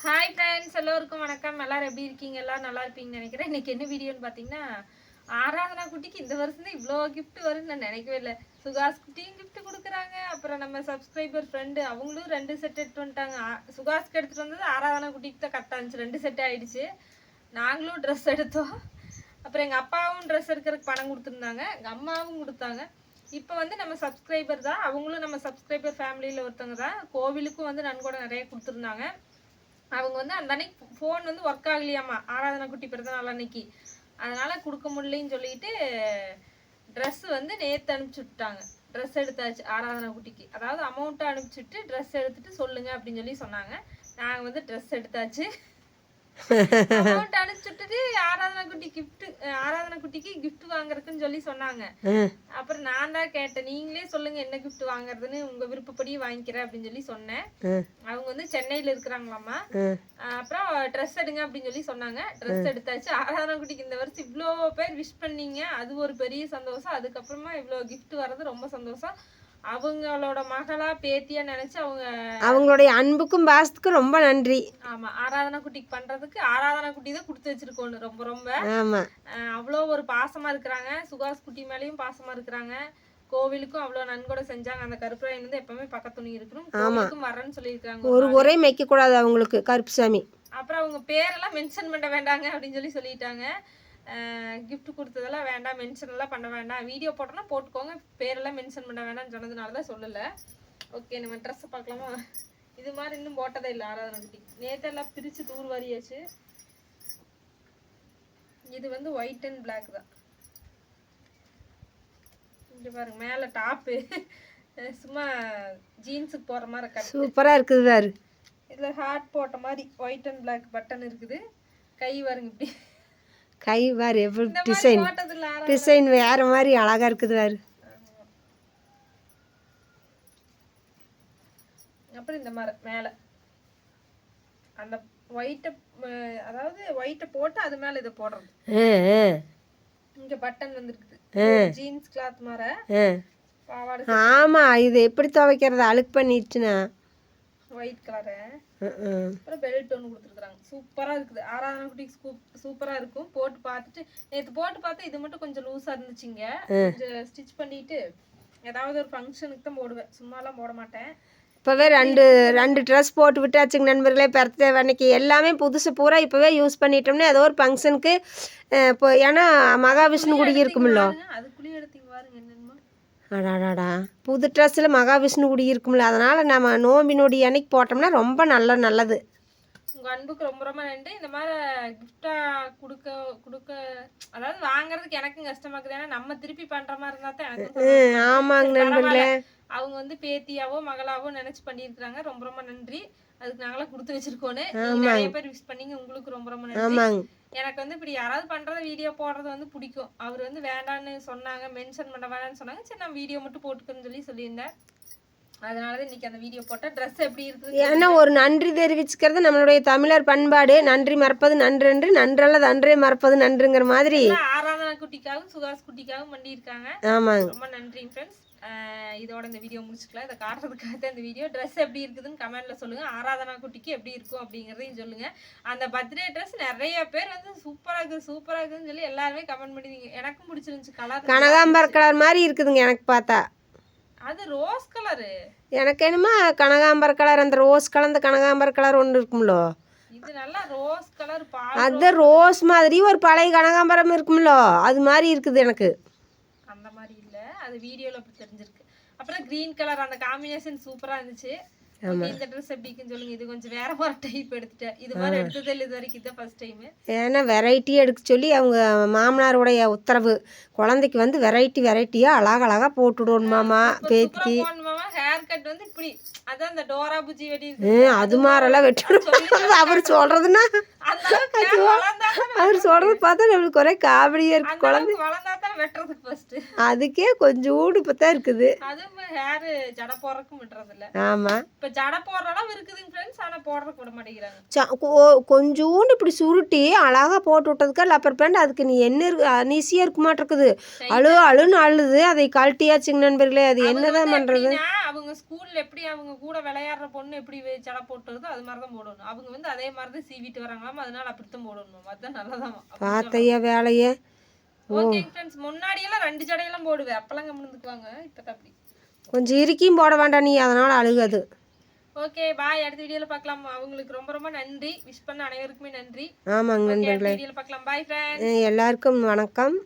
Hi friends எல்லோருக்கும் வணக்கம். எல்லாரும் எப்படி இருக்கீங்க? எல்லாம் நல்லா இருப்பீங்கன்னு நினைக்கிறேன். இன்னைக்கு என்ன வீடியோன்னு பார்த்தீங்கன்னா ஆராதனா குட்டிக்கு இந்த வருஷம் தான் இவ்வளோ கிஃப்ட் வரும்னு நான் நினைக்கவே இல்லை. சுகாஸ் குட்டியும் கிஃப்ட் கொடுக்குறாங்க. அப்புறம் நம்ம சப்ஸ்கிரைபர் ஃப்ரெண்டு அவங்களும் ரெண்டு செட் எடுத்து வந்துட்டாங்க. சுகாஸ்க்கு எடுத்துட்டு வந்தது ஆராதனா குட்டிக்கு தான் கரெக்டாக இருந்துச்சு. ரெண்டு செட் ஆகிடுச்சு நாங்களும் ட்ரெஸ் எடுத்தோம். அப்புறம் எங்கள் அப்பாவும் ட்ரெஸ் எடுக்கிறதுக்கு பணம் கொடுத்துருந்தாங்க. எங்கள் அம்மாவும் கொடுத்தாங்க. இப்போ வந்து நம்ம சப்ஸ்கிரைபர் தான். அவங்களும் நம்ம சப்ஸ்கிரைபர் ஃபேமிலியில் ஒருத்தவங்க தான். கோவிலுக்கும் வந்து நன்கொடை நிறைய கொடுத்துருந்தாங்க. அவங்க வந்து அந்த அன்னைக்கு ஃபோன் வந்து ஒர்க் ஆகலையாமா? ஆராதனை குட்டி பிறந்த நாள் அன்னைக்கு. அதனால கொடுக்க முடியலன்னு சொல்லிட்டு ட்ரெஸ் வந்து நேற்று அனுப்பிச்சி விட்டாங்க ட்ரெஸ் எடுத்தாச்சு ஆராதனை குட்டிக்கு. அதாவது அமௌண்ட்டை அனுப்பிச்சிட்டு ட்ரெஸ் எடுத்துட்டு சொல்லுங்க அப்படின்னு சொல்லி சொன்னாங்க. நாங்கள் வந்து ட்ரெஸ் எடுத்தாச்சு. அமௌண்ட் அனுப்பிச்சுட்டு ஆராதனை குட்டி gift ஆராதனை குட்டிக்கு gift வாங்குறதுக்குன்னு சொல்லி சொன்னாங்க. அப்புறம் நான் தான் கேட்டேன் நீங்களே சொல்லுங்க என்ன gift வாங்குறதுன்னு உங்க விருப்பப்படி வாங்கிக்கிறேன் அப்படின்னு சொல்லி சொன்னேன். அவங்க வந்து சென்னையில இருக்கிறாங்களாமா அப்புறம் ட்ரெஸ் எடுங்க அப்படின்னு சொல்லி சொன்னாங்க. ட்ரெஸ் எடுத்தாச்சு. ஆராதனா குட்டிக்கு இந்த வருஷம் இவ்வளோ பேர் விஷ் பண்ணீங்க. அது ஒரு பெரிய சந்தோஷம். அதுக்கப்புறமா இவ்வளோ gift வர்றது ரொம்ப சந்தோஷம். அவங்களோட மகளா பேத்தியா நினைச்சு அவங்க அவங்களுடைய அன்புக்கும் பாசத்துக்கும் ரொம்ப நன்றி. ஆமா ஆராதனா குட்டிக்கு பண்றதுக்கு ஆராதனா குட்டி தான் கொடுத்து வச்சிருக்கோன்னு ரொம்ப ரொம்ப. அஹ் அவ்வளோ ஒரு பாசமா இருக்கிறாங்க. சுகாஸ் குட்டி மேலேயும் பாசமா இருக்கிறாங்க. கோவிலுக்கும் அவ்வளோ நன்கொடை செஞ்சாங்க. அந்த கருப்பராயன் வந்து எப்பவுமே பக்கத்துணி இருக்கணும். கோவிலுக்கும் வரேன்னு சொல்லியிருக்காங்க ஒரு உரை மேய்க்கக்கூடாது அவங்களுக்கு கருப்புசாமி. அப்புறம் அவங்க பேரெல்லாம் மென்ஷன் பண்ண வேண்டாங்க அப்படின்னு சொல்லி சொல்லிட்டாங்க. Gift கொடுத்ததெல்லாம் வேண்டாம் மென்ஷன் எல்லாம் பண்ண வேண்டாம். வீடியோ போட்டோன்னா போட்டுக்கோங்க. பேரெல்லாம் மென்ஷன் பண்ண வேண்டாம்னு சொன்னதுனால தான் சொல்லலை. ஓகே நம்ம ட்ரெஸ்ஸை பார்க்கலாமா? இது மாதிரி இன்னும் போட்டதே இல்லை ஆராதனை நேத்தெல்லாம் பிரித்து தூர் வாரியாச்சு. இது வந்து ஒயிட் அண்ட் Black தான். இங்க பாருங்க மேலே டாப்பு சும்மா ஜீன்ஸுக்கு போகிற மாதிரி கட். சூப்பராக இருக்குது பாரு. இதுல ஹார்ட் போட்ட மாதிரி ஒயிட் அண்ட் Black பட்டன் இருக்குது. கை பாருங்க இப்படி. கை இந்த மாதிரி டிசைன். டிசைன் வேற மாதிரி அழகா இருக்குது பாரு அப்புறம் இந்த மாதிரி மேல. அந்த ஒயிட்ட அதாவது ஒயிட்டை போட்டு அது மேல இதை போடுறது. இங்க பட்டன் வந்துருக்குது. ஜீன்ஸ் கிளாத் மாதிரி. ஆமாம் இது எப்படி துவைக்கிறது? அழுக்கு பண்ணிடுச்சுன்னா. White colour. அப்புறம் பெல்ட் ஒன்று கொடுத்துருக்குறாங்க. சூப்பரா இருக்குது. ஆராதனா குட்டிக்கு சூப் சூப்பரா இருக்கும். போட்டு பார்த்துட்டு நேத்து போட்டு பார்த்தா இது மட்டும் கொஞ்சம் லூஸா இருந்துச்சுங்க. கொஞ்சம் ஸ்டிச் பண்ணிட்டு ஏதாவது ஒரு ஃபங்க்ஷனுக்கு தான் போடுவேன். சும்மாலாம் போட மாட்டேன். இப்போவே ரெண்டு ரெண்டு ட்ரெஸ் போட்டு விட்டாச்சுங்க நண்பர்களே. பர்த்டே அன்னைக்கு எல்லாமே புதுசு பூரா இப்போவே யூஸ் பண்ணிட்டோம்னா ஏதோ ஒரு ஃபங்க்ஷனுக்கு இப்போ ஏன்னா மகாவிஷ்ணு குடி இருக்குமில்ல அதுக்குள்ளேயே எடுத்தீங்க பாருங்க. என்னென்னமோ அடாடாடா. புது ட்ரெஸ்ஸில் மகாவிஷ்ணு குடி இருக்கும்ல அதனால் நம்ம நோம்பி நொடி அன்னைக்கு போட்டோம்னா ரொம்ப நல்ல நல்லது. உங்க அன்புக்கு ரொம்ப ரொம்ப நன்றி. இந்த மாதிரி கிஃப்டா கொடுக்க கொடுக்க அதாவது வாங்குறதுக்கு எனக்கும் கஷ்டமா இருக்குது. ஏன்னா நம்ம திருப்பி பண்ற மாதிரி இருந்தா தான் எனக்கும் ம், ஆமாங்க நண்பர்களே. அவங்க வந்து பேத்தியாவோ மகளாவோ நினைச்சு பண்ணியிருக்காங்க ரொம்ப ரொம்ப நன்றி. அதுக்கு நாங்களாம் கொடுத்து வச்சிருக்கோன்னு. நீங்க நிறைய பேர் விஷ் பண்ணீங்க. உங்களுக்கு ரொம்ப ரொம்ப நன்றி. எனக்கு வந்து இப்படி யாராவது பண்றத வீடியோ போடுறது வந்து பிடிக்கும். அவர் வந்து வேண்டான்னு சொன்னாங்க மென்ஷன் பண்ண வேணாம்னு சொன்னாங்க. சரி நான் வீடியோ மட்டும் போட்டுக்கன்னு சொல்லி சொல்லியிருந்தேன். அதனாலதான் இன்னைக்கு அந்த வீடியோ போட்டேன் ட்ரெஸ் எப்படி இருக்குது ஏன்னா ஒரு நன்றி தெரிவிச்சுக்கிறது நம்மளுடைய தமிழர் பண்பாடு. நன்றி மறப்பது நன்றென்று நன்றல்லது அன்றே மறப்பது நன்றுங்கிற மாதிரி. ஆராதனா குட்டிக்காகவும் சுகாஸ் குட்டிக்காகவும் பண்ணியிருக்காங்க. ஆமாங்க. ரொம்ப நன்றி ஃப்ரெண்ட்ஸ் இதோட இந்த வீடியோ முடிச்சுக்கலாம். இதை காட்டுறதுக்காக தான் இந்த வீடியோ ட்ரெஸ் எப்படி இருக்குதுன்னு கமெண்ட்ல சொல்லுங்க. ஆராதனா குட்டிக்கு எப்படி இருக்கும் அப்படிங்கிறதையும் சொல்லுங்க. அந்த பர்த்டே ட்ரெஸ் நிறைய பேர் வந்து சூப்பரா இருக்குது சூப்பரா இருக்குதுன்னு சொல்லி எல்லாருமே கமெண்ட் பண்ணிருந்தீங்க எனக்கும் பிடிச்சிருந்துச்சு கலர் கனகாம்பர கலர் மாதிரி இருக்குதுங்க எனக்கு பார்த்தா. அது ரோஸ் கலரு. எனக்கு என்னமோ கனகாம்பர கலர் அந்த ரோஸ் கலந்த கனகாம்பர கலர் ஒன்று இருக்கும்லோ? இது நல்லா ரோஸ் கலர் அது ரோஸ் மாதிரி ஒரு பழைய கனகாம்பரம் இருக்கும்லோ? அது மாதிரி இருக்குது எனக்கு. அந்த மாதிரி இல்ல. அது வீடியோல அப்படி தெரிஞ்சிருக்கு. அப்புறம் கிரீன் கலர் அந்த காம்பினேஷன் சூப்பரா இருந்துச்சு. ஏன்னா வெரைட்டி எடுக்க சொல்லி அவங்க மாமனாருடைய உத்தரவு. குழந்தைக்கு வந்து வெரைட்டி வெரைட்டியாக அழகழகாக போட்டுவிடணுமாமா பேத்திக்கு. போடணுமாமா ஹேர் கட் வந்து இப்படி. அதான் அந்த டோரா புஜி வெடி ம், அது மாதிரிலாம் வெட்டணும் அவர் சொல்கிறதுன்னா அவர் சொல்கிறது பார்த்தா நம்மளுக்கு ஒரே காமெடியாக இருக்கு ஃபர்ஸ்ட் அதுக்கே கொஞ்சோண்டு இப்போ தான் இருக்குது. அதுவும் ஹேர் ஜடை போடுறதுக்கும் விட்டுறது இல்ல ஆமாம் இப்ப ஜடை போடுற அளவு இருக்குதுங்க ஃப்ரெண்ட்ஸ் ஆனா போடுறதுக்கு விட மாட்டேங்கிறாங்க. கொஞ்சோண்டு இப்படி சுருட்டி அழகாக போட்டு விட்டதுக்கா லப்பர் பேண்ட் அதுக்கு நீ என்ன இருக்கு அனீசியாக இருக்க மாட்டிருக்குது. அழு அழுன்னு அழுது அதை கழட்டியாச்சுங்க நண்பர்களே அது என்னதான் பண்ணுறது அவங்க ஸ்கூல்ல எப்படி அவங்க கூட விளையாடுற பொண்ணு எப்படி ஜடை போட்டுருதோ அது மாதிரி தான் போடணும். அவங்க வந்து அதே மாதிரி தான் சீவிட்டு வராங்களாம் அதனால அப்படித்தான் போடணும். அதுதான் நல்லதாம் பார்த்தையா வேலையை. ஓகே ஃப்ரெண்ட்ஸ் முன்னாடி எல்லாம் ரெண்டு ஜடையெல்லாம் போடுவேன் அப்பெல்லாம் கம்முந்துக்குவாங்க இப்பதான் அப்படி. கொஞ்சம் இறுக்கியும் போட வேண்டாம் நீ. அதனால் அழுகாது. ஓகே பாய் அடுத்த வீடியோல பார்க்கலாம். அவங்களுக்கு ரொம்ப ரொம்ப நன்றி. விஷ் பண்ண அனைவருக்குமே நன்றி. ஆமாங்க நண்பர்களே. வீடியோல பார்க்கலாம். பாய் ஃப்ரெண்ட்ஸ் எல்லாருக்கும் வணக்கம்.